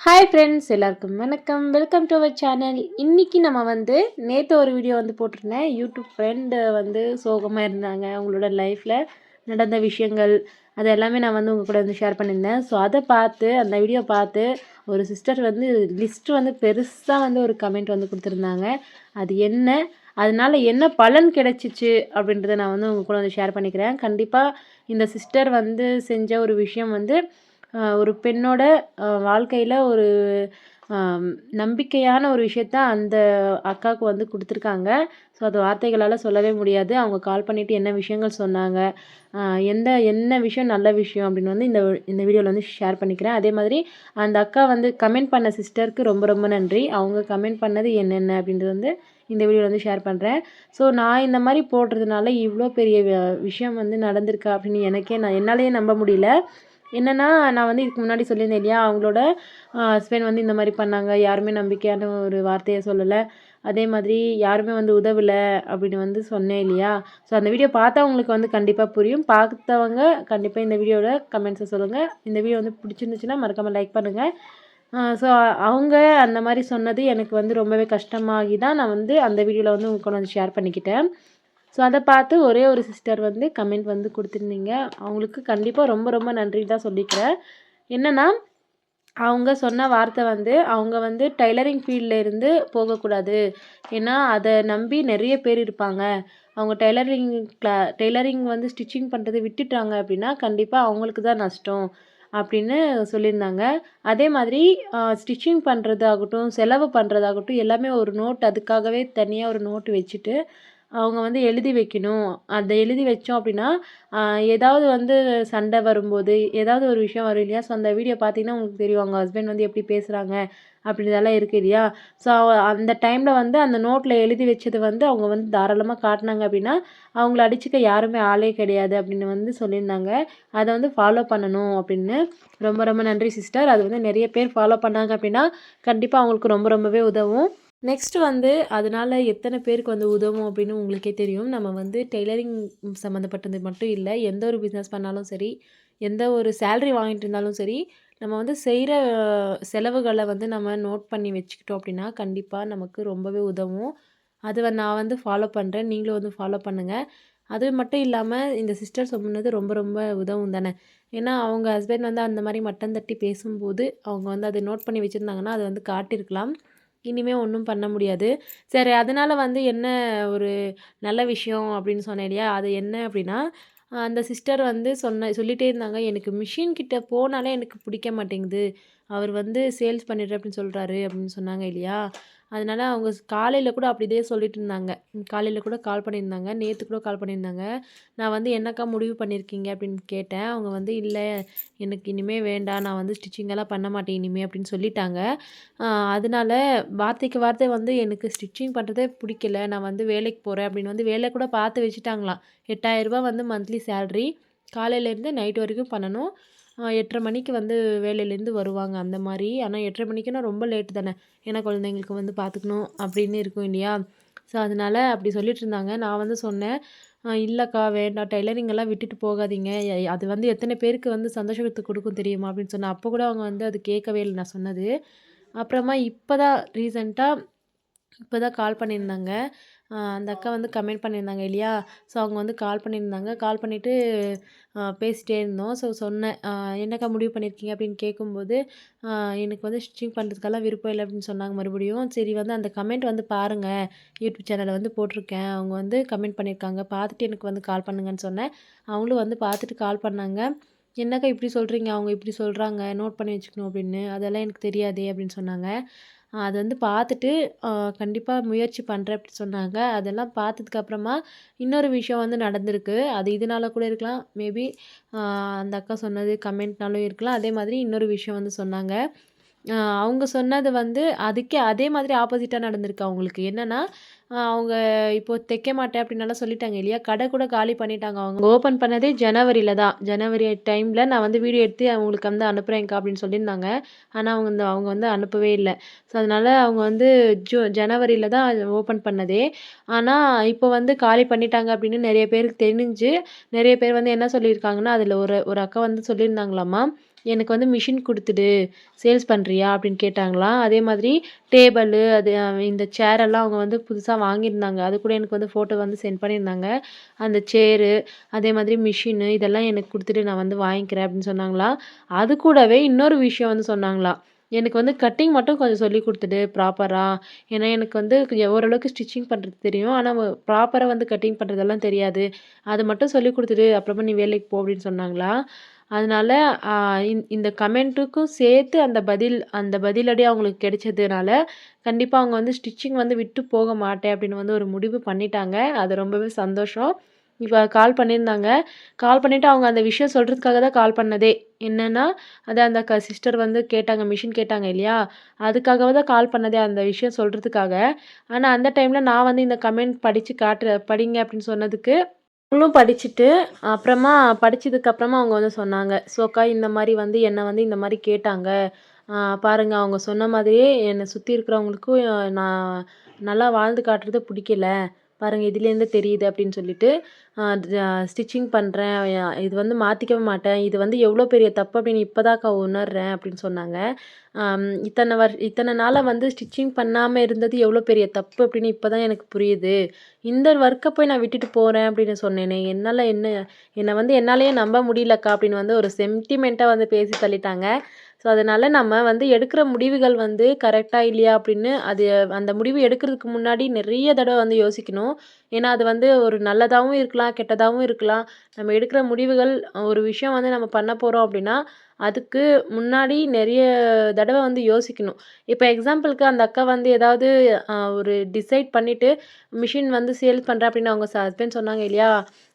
Hi friends எல்லாருக்கும் வணக்கம். Welcome to our channel இன்றைக்கி நம்ம வந்து நேற்று ஒரு வீடியோ வந்து போட்டிருந்தேன். யூடியூப் ஃப்ரெண்டு வந்து சோகமாக இருந்தாங்க. அவங்களோட லைஃப்பில் நடந்த விஷயங்கள் அது எல்லாமே நான் வந்து உங்கள் கூட வந்து ஷேர் பண்ணியிருந்தேன். ஸோ அதை பார்த்து அந்த வீடியோ பார்த்து ஒரு சிஸ்டர் வந்து லிஸ்ட்டு வந்து பெருசாக வந்து ஒரு கமெண்ட் வந்து கொடுத்துருந்தாங்க. அது என்ன? அதனால் என்ன பலன் கிடைச்சிச்சு அப்படின்றத நான் வந்து உங்கள் கூட வந்து ஷேர் பண்ணிக்கிறேன். கண்டிப்பாக இந்த சிஸ்டர் வந்து செஞ்ச ஒரு விஷயம் வந்து ஒரு பெண்ணோட வாழ்க்கையில் ஒரு நம்பிக்கையான ஒரு விஷயத்த அந்த அக்காவுக்கு வந்து கொடுத்துருக்காங்க. ஸோ அது வார்த்தைகளால் சொல்லவே முடியாது. அவங்க கால் பண்ணிவிட்டு என்ன விஷயங்கள் சொன்னாங்க எந்த என்ன விஷயம் நல்ல விஷயம் அப்படின்னு வந்து இந்த இந்த வீடியோவில் வந்து ஷேர் பண்ணிக்கிறேன். அதே மாதிரி அந்த அக்கா வந்து கமெண்ட் பண்ண சிஸ்டருக்கு ரொம்ப ரொம்ப நன்றி. அவங்க கமெண்ட் பண்ணது என்னென்ன அப்படின்றது வந்து இந்த வீடியோவில் வந்து ஷேர் பண்ணுறேன் ஸோ நான் இந்த மாதிரி போடுறதுனால இவ்வளோ பெரிய விஷயம் வந்து நடந்திருக்கா அப்படின்னு எனக்கே நான் என்னாலேயே நம்ப முடியல. என்னென்னா நான் வந்து இதுக்கு முன்னாடி சொல்லியிருந்தேன் இல்லையா அவங்களோட ஹஸ்பண்ட் வந்து இந்த மாதிரி பண்ணாங்க யாருமே நம்பிக்கையான ஒரு வார்த்தையை சொல்லலை அதே மாதிரி யாருமே வந்து உதவலை அப்படின்னு வந்து சொன்னேன் இல்லையா. ஸோ அந்த வீடியோ பார்த்தவங்களுக்கு வந்து கண்டிப்பாக புரியும். பார்த்தவங்க கண்டிப்பாக இந்த வீடியோட கமெண்ட்ஸை சொல்லுங்கள் இந்த வீடியோ வந்து பிடிச்சிருந்துச்சுன்னா மறக்காமல் லைக் பண்ணுங்கள் ஸோ அவங்க அந்த மாதிரி சொன்னது எனக்கு வந்து ரொம்பவே கஷ்டமாகி தான் நான் வந்து அந்த வீடியோவில் வந்து உங்களுக்கு வந்து ஷேர் பண்ணிக்கிட்டேன். ஸோ அதை பார்த்து ஒரே ஒரு சிஸ்டர் வந்து கமெண்ட் வந்து கொடுத்துருந்தீங்க. அவங்களுக்கு கண்டிப்பாக ரொம்ப ரொம்ப நன்றி தான் சொல்லிக்கிறேன். என்னென்னா அவங்க சொன்ன வார்த்தை வந்து அவங்க வந்து டைலரிங் ஃபீல்டில் இருந்து போகக்கூடாது. ஏன்னா அதை நம்பி நிறைய பேர் இருப்பாங்க. அவங்க டெய்லரிங் கிளா டெய்லரிங் வந்து ஸ்டிச்சிங் பண்ணுறதை விட்டுட்டாங்க அப்படின்னா கண்டிப்பாக அவங்களுக்கு தான் நஷ்டம் அப்படின்னு சொல்லியிருந்தாங்க. அதே மாதிரி ஸ்டிச்சிங் பண்ணுறதாகட்டும் செலவு பண்ணுறதாகட்டும் எல்லாமே ஒரு நோட் அதுக்காகவே தனியாக ஒரு நோட்டு வச்சுட்டு அவங்க வந்து எழுதி வைக்கணும். அதை எழுதி வச்சோம் அப்படின்னா ஏதாவது வந்து சண்டை வரும்போது ஏதாவது ஒரு விஷயம் வரும் இல்லையா? ஸோ அந்த வீடியோ பார்த்தீங்கன்னா உங்களுக்கு தெரியும். அவங்க ஹஸ்பண்ட் வந்து எப்படி பேசுகிறாங்க அப்படின்றதெல்லாம் இருக்குது இல்லையா? ஸோ அந்த டைமில் வந்து அந்த நோட்டில் எழுதி வச்சது வந்து அவங்க வந்து தாராளமாக காட்டினாங்க அப்படின்னா அவங்கள அடிச்சுக்க யாருமே ஆளே கிடையாது அப்படின்னு வந்து சொல்லியிருந்தாங்க. அதை வந்து ஃபாலோ பண்ணணும் அப்படின்னு. ரொம்ப ரொம்ப நன்றி சிஸ்டர் அது வந்து நிறைய பேர் ஃபாலோ பண்ணாங்க அப்படின்னா கண்டிப்பாக அவங்களுக்கு ரொம்ப ரொம்பவே உதவும். நெக்ஸ்ட் வந்து அதனால் எத்தனை பேருக்கு வந்து உதவும் அப்படின்னு உங்களுக்கே தெரியும். நம்ம வந்து டெய்லரிங் சம்மந்தப்பட்டது மட்டும் இல்லை எந்த ஒரு பிஸ்னஸ் பண்ணாலும் சரி எந்த ஒரு சேல்ரி வாங்கிட்டு இருந்தாலும் சரி நம்ம வந்து செய்கிற செலவுகளை வந்து நம்ம நோட் பண்ணி வச்சுக்கிட்டோம் அப்படின்னா கண்டிப்பாக நமக்கு ரொம்பவே உதவும். அது நான் வந்து ஃபாலோ பண்ணுறேன் நீங்களும் வந்து ஃபாலோ பண்ணுங்கள் அது மட்டும் இல்லாமல் இந்த சிஸ்டர் சொன்னது ரொம்ப ரொம்ப உதவும் தானே. ஏன்னா அவங்க ஹஸ்பண்ட் வந்து அந்த மாதிரி மட்டம் தட்டி பேசும்போது அவங்க வந்து அதை நோட் பண்ணி வச்சுருந்தாங்கன்னா அதை வந்து காட்டியிருக்கலாம். இனிமேல் ஒன்றும் பண்ண முடியாது. சரி அதனால் வந்து என்ன ஒரு நல்ல விஷயம் அப்படின்னு சொன்னேன் இல்லையா? அது என்ன அப்படின்னா அந்த சிஸ்டர் வந்து சொன்ன சொல்லிகிட்டே இருந்தாங்க எனக்கு மிஷின் கிட்டே போனாலே எனக்கு பிடிக்க மாட்டேங்குது. அவர் வந்து சேல்ஸ் பண்ணிடுறேன் அப்படின்னு சொல்கிறாரு அப்படின்னு சொன்னாங்க இல்லையா? அதனால் அவங்க காலையில் கூட அப்படிதே சொல்லிட்டு இருந்தாங்க. காலையில் கூட கால் பண்ணியிருந்தாங்க. நேற்று கூட கால் பண்ணியிருந்தாங்க. நான் வந்து என்னக்கா முடிவு பண்ணியிருக்கீங்க அப்படின்னு கேட்டேன். அவங்க வந்து இல்லை எனக்கு இனிமேல் வேண்டாம். நான் வந்து ஸ்டிச்சிங்கெல்லாம் பண்ண மாட்டேன் இனிமேல் அப்படின்னு சொல்லிட்டாங்க. அதனால வார்த்தைக்கு வார்த்தை வந்து எனக்கு ஸ்டிச்சிங் பண்ணுறதே பிடிக்கல. நான் வந்து வேலைக்கு போகிறேன் அப்படின்னு வந்து வேலை கூட பார்த்து வச்சுட்டாங்களாம். எட்டாயிரரூபா வந்து மந்த்லி சேல்ரி காலையிலேருந்து நைட் வரைக்கும் பண்ணணும். எட்டரை மணிக்கு வந்து வேலையிலேருந்து வருவாங்க அந்த மாதிரி. ஆனால் எட்டரை மணிக்குன்னா ரொம்ப லேட்டு தானே. ஏன்னா குழந்தைங்களுக்கு வந்து பார்த்துக்கணும் அப்படின்னு இருக்கும் இல்லையா? ஸோ அதனால் அப்படி சொல்லிட்டு இருந்தாங்க. நான் வந்து சொன்னேன் இல்லைக்கா வேண்டாம். டெய்லரிங் எல்லாம் விட்டுட்டு போகாதீங்க. அது வந்து எத்தனை பேருக்கு வந்து சந்தோஷத்தை கொடுக்கும் தெரியுமா? அப்படின்னு சொன்னேன். அப்போ கூட அவங்க வந்து அது கேட்கவே இல்லை நான் சொன்னது. அப்புறமா இப்போ தான் ரீசெண்டாக இப்போ தான் கால் பண்ணியிருந்தாங்க. அந்த அக்கா வந்து கமெண்ட் பண்ணியிருந்தாங்க இல்லையா? ஸோ அவங்க வந்து கால் பண்ணியிருந்தாங்க. கால் பண்ணிவிட்டு பேசிகிட்டே இருந்தோம். ஸோ சொன்னேன் என்னக்கா முடிவு பண்ணியிருக்கீங்க? அப்படின்னு கேட்கும்போது எனக்கு வந்து ஸ்டிச்சிங் பண்ணுறதுக்கெல்லாம் விருப்பம் இல்லை அப்படின்னு சொன்னாங்க மறுபடியும். சரி வந்து அந்த கமெண்ட் வந்து பாருங்கள் யூடியூப் சேனலில் வந்து போட்டிருக்கேன். அவங்க வந்து கமெண்ட் பண்ணியிருக்காங்க. பார்த்துட்டு எனக்கு வந்து கால் பண்ணுங்கன்னு சொன்னேன். அவங்களும் வந்து பார்த்துட்டு கால் பண்ணாங்க. என்னக்கா இப்படி சொல்கிறீங்க அவங்க இப்படி சொல்கிறாங்க நோட் பண்ணி வச்சுக்கணும் அப்படின்னு. அதெல்லாம் எனக்கு தெரியாதே அப்படின்னு சொன்னாங்க. அது வந்து பார்த்துட்டு கண்டிப்பாக முயற்சி பண்ணுறேன் அப்படி சொன்னாங்க. அதெல்லாம் பார்த்ததுக்கப்புறமா இன்னொரு விஷயம் வந்து நடந்திருக்கு. அது இதனால கூட இருக்கலாம். மேபி அந்த அக்கா சொன்னது கமெண்ட்னாலும் இருக்கலாம். அதே மாதிரி இன்னொரு விஷயம் வந்து சொன்னாங்க. அவங்க சொன்னது வந்து அதுக்கே அதே மாதிரி ஆப்போசிட்டாக நடந்திருக்கு அவங்களுக்கு. என்னென்னா அவங்க இப்போ தைக்க மாட்டேன் அப்படின்னாலாம் சொல்லிட்டாங்க இல்லையா? கடை கூட காலி பண்ணிட்டாங்க அவங்க. ஓப்பன் பண்ணதே ஜனவரியில் தான். ஜனவரி டைமில் நான் வந்து வீடியோ எடுத்து அவங்களுக்கு வந்து அனுப்புகிறேன்க்கா அப்படின்னு சொல்லியிருந்தாங்க. ஆனால் அவங்க இந்த அவங்க வந்து அனுப்பவே இல்லை. ஸோ அதனால் அவங்க வந்து ஜூ ஜனவரியில் தான் ஓப்பன் பண்ணதே. ஆனால் இப்போ வந்து காலி பண்ணிட்டாங்க அப்படின்னு நிறைய பேருக்கு தெரிஞ்சு நிறைய பேர் வந்து என்ன சொல்லியிருக்காங்கன்னா அதில் ஒரு ஒரு அக்கா வந்து சொல்லியிருந்தாங்களாம்மா எனக்கு வந்து மிஷின் கொடுத்துடு சேல்ஸ் பண்ணுறியா அப்படின்னு கேட்டாங்களாம். அதே மாதிரி டேபிளு அது இந்த சேரெல்லாம் அவங்க வந்து புதுசாக வாங்கியிருந்தாங்க. அது கூட எனக்கு வந்து ஃபோட்டோ வந்து சென்ட் பண்ணியிருந்தாங்க. அந்த சேரு அதே மாதிரி மிஷினு இதெல்லாம் எனக்கு கொடுத்துட்டு நான் வந்து வாங்கிக்கிறேன் அப்படின்னு சொன்னாங்களா? அது கூடவே இன்னொரு விஷயம் வந்து சொன்னாங்களா? எனக்கு வந்து கட்டிங் மட்டும் கொஞ்சம் சொல்லி கொடுத்துடு ப்ராப்பராக ஏன்னா எனக்கு வந்து ஓரளவுக்கு ஸ்டிச்சிங் பண்ணுறது தெரியும். ஆனால் ப்ராப்பராக வந்து கட்டிங் பண்ணுறதெல்லாம் தெரியாது. அது மட்டும் சொல்லி கொடுத்துடு. அப்புறமா நீ வேலைக்கு போ அப்படின்னு சொன்னாங்களா? அதனால இந்த இந்த கமெண்ட்டுக்கும் சேர்த்து அந்த பதில் அந்த பதிலடி அவங்களுக்கு கிடைச்சதுனால கண்டிப்பாக அவங்க வந்து ஸ்டிச்சிங் வந்து விட்டு போக மாட்டேன் அப்படின்னு வந்து ஒரு முடிவு பண்ணிட்டாங்க. அது ரொம்பவே சந்தோஷம். இப்போ கால் பண்ணியிருந்தாங்க. கால் பண்ணிவிட்டு அவங்க அந்த விஷயம் சொல்கிறதுக்காக தான் கால் பண்ணதே. என்னென்னா அதான் அந்த க சிஸ்டர் வந்து கேட்டாங்க மிஷின் கேட்டாங்க இல்லையா? அதுக்காக தான் கால் பண்ணதே அந்த விஷயம் சொல்கிறதுக்காக ஆனால் அந்த டைமில் நான் வந்து இந்த கமெண்ட் படித்து காட்டுற படிங்க அப்படின்னு சொன்னதுக்கு அவங்களும் படிச்சுட்டு அப்புறமா படிச்சதுக்கு அப்புறமா அவங்க வந்து சொன்னாங்க ஸோக்கா இந்த மாதிரி வந்து என்னை வந்து இந்த மாதிரி கேட்டாங்க. பாருங்கள் பாருங்க அவங்க சொன்ன மாதிரியே என்னை சுற்றி இருக்கிறவங்களுக்கும் நான் நல்லா வாழ்ந்து காட்டுறது பிடிக்கல. பாருங்கள் இதுலேருந்து தெரியுது அப்படின்னு சொல்லிட்டு ஸ்டிச்சிங் பண்ணுறேன் இது வந்து மாற்றிக்கவே மாட்டேன் இது வந்து எவ்வளோ பெரிய தப்பு அப்படின்னு இப்போதாக்கா உணர்றேன் அப்படின்னு சொன்னாங்க. இத்தனை வர் இத்தனை நாளாக வந்து ஸ்டிச்சிங் பண்ணாமல் இருந்தது எவ்வளோ பெரிய தப்பு அப்படின்னு இப்போ தான் எனக்கு புரியுது. இந்த ஒர்க்கை போய் நான் விட்டுட்டு போகிறேன் அப்படின்னு சொன்னேனே என்னால் என்ன என்னை வந்து என்னாலேயே நம்ப முடியலக்கா அப்படின்னு வந்து ஒரு சென்டிமெண்ட்டாக வந்து பேசி தள்ளிட்டாங்க. ஸோ அதனால் நம்ம வந்து எடுக்கிற முடிவுகள் வந்து கரெக்டாக இல்லையா அப்படின்னு அது அந்த முடிவு எடுக்கிறதுக்கு முன்னாடி நிறைய தடவை வந்து யோசிக்கணும். ஏன்னா அது வந்து ஒரு நல்லதாகவும் இருக்கலாம் கெட்டதாகவும் இருக்கலாம். நம்ம எடுக்கிற முடிவுகள் ஒரு விஷயம் வந்து நம்ம பண்ண போகிறோம் அப்படின்னா அதுக்கு முன்னாடி நிறைய தடவை வந்து யோசிக்கணும். இப்போ எக்ஸாம்பிளுக்கு அந்த அக்கா வந்து ஏதாவது ஒரு டிசைட் பண்ணிவிட்டு மிஷின் வந்து சேல்ஸ் பண்ணுறேன் அப்படின்னு அவங்க ஹஸ்பண்ட் சொன்னாங்க இல்லையா?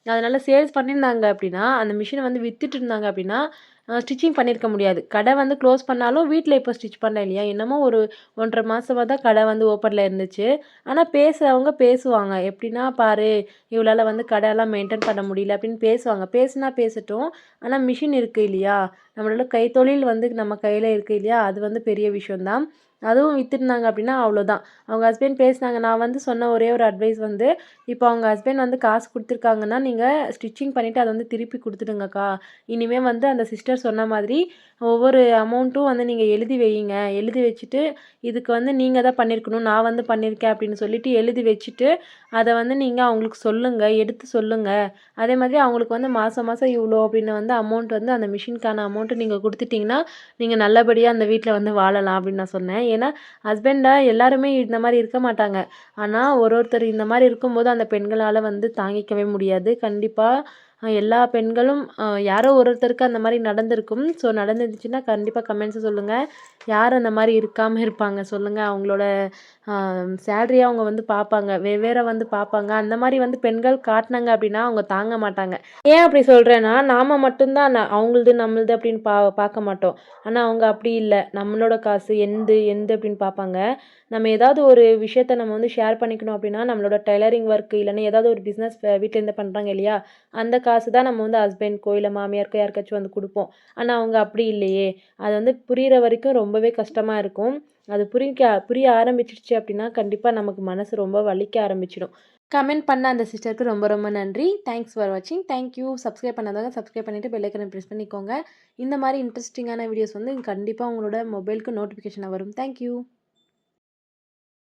அதனால் சேல்ஸ் பண்ணியிருந்தாங்க அப்படின்னா அந்த மிஷினை வந்து விற்றுட்டு இருந்தாங்க அப்படின்னா ஸ்டிச்சிங் பண்ணியிருக்க முடியாது. கடை வந்து க்ளோஸ் பண்ணாலும் வீட்டில் இப்போ ஸ்டிச் பண்ண இல்லையா? என்னமோ ஒரு ஒன்றரை மாதமாக தான் கடை வந்து ஓப்பனில் இருந்துச்சு. ஆனால் பேசுகிறவங்க பேசுவாங்க. எப்படின்னா பாரு இவளால் வந்து கடையெல்லாம் மெயின்டைன் பண்ண முடியல அப்படின்னு பேசுவாங்க. பேசுனா பேசட்டும். ஆனால் மிஷின் இருக்குது இல்லையா? நம்மளோட கைத்தொழில் வந்து நம்ம கையில் இருக்குது இல்லையா? அது வந்து பெரிய விஷயம்தான். அதுவும் வித்துருந்தாங்க அப்படின்னா அவ்வளோதான் அவங்க ஹஸ்பண்ட் பேசினாங்க. நான் வந்து சொன்ன ஒரே ஒரு அட்வைஸ் வந்து இப்போ அவங்க ஹஸ்பண்ட் வந்து காசு கொடுத்துருக்காங்கன்னா நீங்கள் ஸ்டிச்சிங் பண்ணிவிட்டு அதை வந்து திருப்பி கொடுத்துடுங்கக்கா. இனிமேல் வந்து அந்த சிஸ்டர் சொன்ன மாதிரி ஒவ்வொரு அமௌண்ட்டும் வந்து நீங்கள் எழுதி வையுங்க. எழுதி வச்சுட்டு இதுக்கு வந்து நீங்கள் தான் பண்ணியிருக்கணும் நான் வந்து பண்ணியிருக்கேன் அப்படின்னு சொல்லிட்டு எழுதி வச்சுட்டு அதை வந்து நீங்கள் அவங்களுக்கு சொல்லுங்கள் எடுத்து சொல்லுங்கள் அதே மாதிரி அவங்களுக்கு வந்து மாதம் மாதம் இவ்வளோ அப்படின்னு வந்து அமௌண்ட் வந்து அந்த மிஷினுக்கான அமௌண்ட் அமௌண்ட்டு நீங்கள் கொடுத்துட்டிங்கன்னா நீங்கள் நல்லபடியாக அந்த வீட்டில் வந்து வாழலாம் அப்படின்னு நான் சொன்னேன். ஏன்னா ஹஸ்பண்டாக எல்லாருமே இந்த மாதிரி இருக்க மாட்டாங்க. ஆனால் ஒரு ஒருத்தர் இந்த மாதிரி இருக்கும்போது அந்த பெண்களால் வந்து தாங்கிக்கவே முடியாது. கண்டிப்பாக எல்லா பெண்களும் யாரோ ஒரு ஒருத்தருக்கு அந்த மாதிரி நடந்திருக்கும். ஸோ நடந்துருந்துச்சுன்னா கண்டிப்பாக கமெண்ட்ஸை சொல்லுங்கள் யார் அந்த மாதிரி இருக்காமல் இருப்பாங்க? சொல்லுங்கள் அவங்களோட சேல்ரியை அவங்க வந்து பார்ப்பாங்க. வெவ்வேறு வந்து பார்ப்பாங்க. அந்த மாதிரி வந்து பெண்கள் காட்டினாங்க அப்படின்னா அவங்க தாங்க மாட்டாங்க. ஏன் அப்படி சொல்கிறேன்னா நாம் மட்டும்தான் ந- அவங்களுது நம்மளுது அப்படின்னு பா பார்க்க மாட்டோம். ஆனால் அவங்க அப்படி இல்லை. நம்மளோட காசு எந்து எந்த அப்படின்னு பார்ப்பாங்க. நம்ம ஏதாவது ஒரு விஷயத்த நம்ம வந்து ஷேர் பண்ணிக்கணும் அப்படின்னா நம்மளோட டெய்லரிங் ஒர்க் இல்லைன்னா ஏதாவது ஒரு பிஸ்னஸ் வீட்டிலேருந்து பண்ணுறாங்க இல்லையா? அந்த காசு தான் நம்ம வந்து ஹஸ்பண்ட்க்கோ இல்லை மாமியாருக்கோ யாருக்காச்சும் வந்து கொடுப்போம். ஆனால் அவங்க அப்படி இல்லையே. அது வந்து புரிகிற வரைக்கும் ரொம்பவே கஷ்டமாக இருக்கும். அது புரிக்க புரிய ஆரம்பிச்சிடுச்சு அப்படின்னா கண்டிப்பாக நமக்கு மனசு ரொம்ப வலிக்க ஆரம்பிச்சிடும். கமெண்ட் பண்ண அந்த சிஸ்டருக்கு ரொம்ப ரொம்ப நன்றி. தேங்க்ஸ் ஃபார் வாட்சிங் தேங்க்யூ சப்ஸ்கிரைப் பண்ணாதவங்க சப்ஸ்கிரைப் பண்ணிவிட்டு பெல்லைக்கனை ப்ரெஸ் பண்ணிக்கோங்க. இந்த மாதிரி இன்ட்ரெஸ்டிங்கான வீடியோஸ் வந்து கண்டிப்பாக உங்களோட மொபைலுக்கு நோட்டிஃபிகேஷனாக வரும். தேங்க்யூ